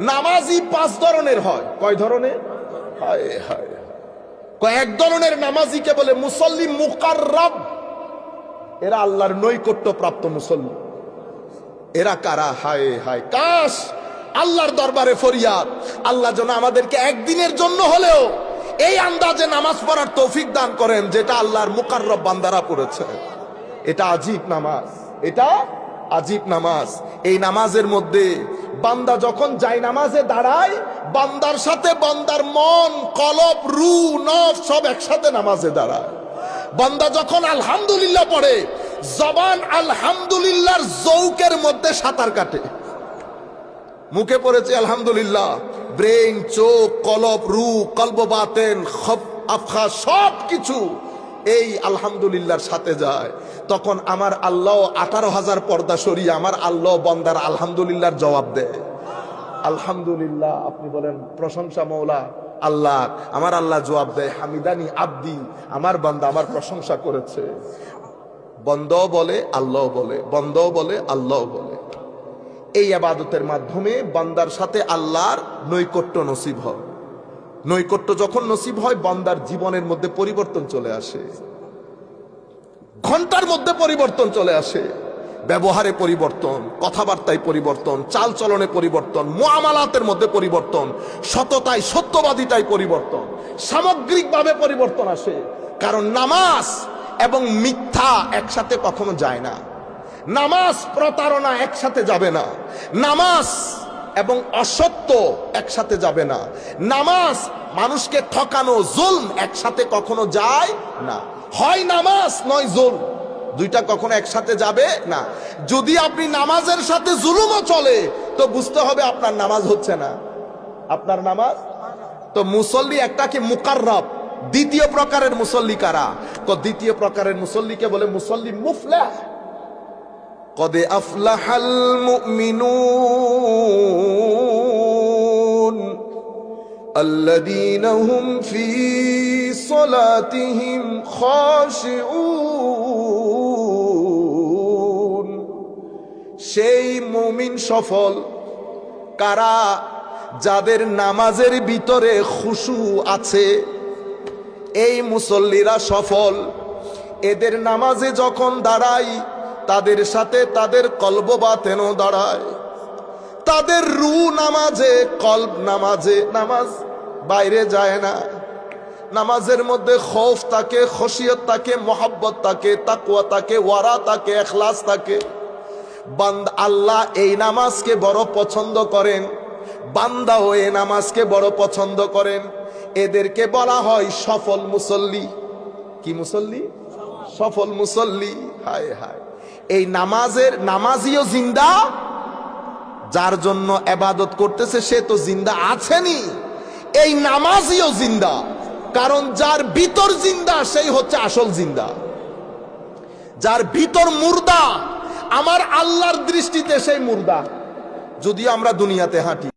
নামাজি পাঁচ ধরনের হয়। কয় ধরনের? হায় হায়। কয়েক ধরনের নামাজিকে বলে? মুসল্লি মুকাররব। এরা আল্লাহর নৈকট্য প্রাপ্ত মুসল্লি। এরা কারা? হায় হায়। কাশ! আল্লাহর দরবারে ফরিয়াদ। আল্লাহ যেন আমাদেরকে একদিনের জন্য হলেও এই আন্দাজে নামাজ পড়ার তৌফিক দান করেন, যেটা আল্লাহর মুকাররব বান্দারা পড়েছে। এটা আজীব নামাজ। এটা আজীব নামাজ। এই নামাজের মধ্যে বান্দা যখন যায় নামাজে দাঁড়ায়, বান্দার সাথে বান্দার মন, কলব, রু, নফ সব একসাথে নামাজে দাঁড়ায়। বান্দা যখন আলহামদুলিল্লাহ পড়ে, জবান আলহামদুলিল্লাহর জৌকের মধ্যে সাঁতার কাটে। মুখে পড়েছে আলহামদুলিল্লাহ। ব্রেন চোখ, কলব, রু, কলব বাতেন আফখা সব কিছু এই আলহামদুলিল্লাহর সাথে যায়। তখন আমার আল্লাহ আঠারো হাজার পর্দা সরিয়ে আমার আল্লাহ বন্দার আলহামদুলিল্লাহর জবাব দেয়। আলহামদুলিল্লাহ, আপনি বলেন, প্রশংসা মৌলা, আল্লাহ, আমার আল্লাহ জবাব দেয়, হামিদানি আব্দি, আমার বান্দা আমার প্রশংসা করেছে। বন্ধ বলে আল্লাহ বলে বন্ধ বলে আল্লাহ বলে। এই আবাদতের মাধ্যমে বান্দার সাথে আল্লাহর নৈকট্য নসিব হয়। নৈকট্য যখন নসিব হয়, বান্দার জীবনের মধ্যে পরিবর্তন চলে আসে। ঘণ্টার মধ্যে পরিবর্তন চলে আসে। ব্যবহারে পরিবর্তন, কথাবার্তায় পরিবর্তন চাল চলনে পরিবর্তন, মোয়ামালাতের মধ্যে পরিবর্তন, সততায়, সত্যবাদিতায় পরিবর্তন, সামগ্রিকভাবে পরিবর্তন আসে। কারণ নামাজ এবং মিথ্যা একসাথে কখনো যায় না। নামাজ প্রতারণা একসাথে যাবে না। নামাজ এবং অসত্য একসাথে যাবে না। নামাজ মানুষকে ঠকানো জুলম একসাথে কখনো যায় না। হয় নামাজ, নয় জুল দুইটা কখনো একসাথে যাবে না। যদি আপনি নামাজের সাথে জুলুমও চলে, তো বুঝতে হবে আপনার নামাজ হচ্ছে না। আপনার নামাজ? তো মুসল্লি একটা কি মুকাররব? দ্বিতীয় প্রকারের মুসল্লি কারা? দ্বিতীয় প্রকারের মুসল্লিকে বলে মুসল্লি মুফলাহ। قد أفلح المؤمنون الذين هم في صلاتهم خاشعون সেই মুমিন সফল কারা যাদের নামাজের ভিতরে খুশু আছে এই মুসল্লিরা সফল এদের নামাজে যখন দাঁড়ায় তাদের সাথে তাদের কলব বাতেনও দাঁড়ায়। তাদের রু নামাজে, কল্ব নামাজে, নামাজ বাইরে যায় না। নামাজের মধ্যে খৌফ থাকে, খসিয়ত থাকে, মোহাব্বত থাকে তাকুয়া থাকে, ওয়ারা থাকে, এখলাস থাকে। বান্দ আল্লাহ এই নামাজকে বড় পছন্দ করেন। বান্দাও এই নামাজকে বড় পছন্দ করেন। এদেরকে বলা হয় সফল মুসল্লি। কি মুসল্লি? সফল মুসল্লি। হায় হায়। এই নামাজের নামাজিও জিন্দা, যার জন্য এবাদত করতেছে সে তো জিন্দা আছেনি। এই নামাজিও জিন্দা, কারণ যার ভিতর জিন্দা, সেই হচ্ছে আসল জিন্দা। যার ভিতর মুর্দা, আমার আল্লাহর দৃষ্টিতে সেই মুর্দা। যদিও আমরা দুনিয়াতে হাঁটি।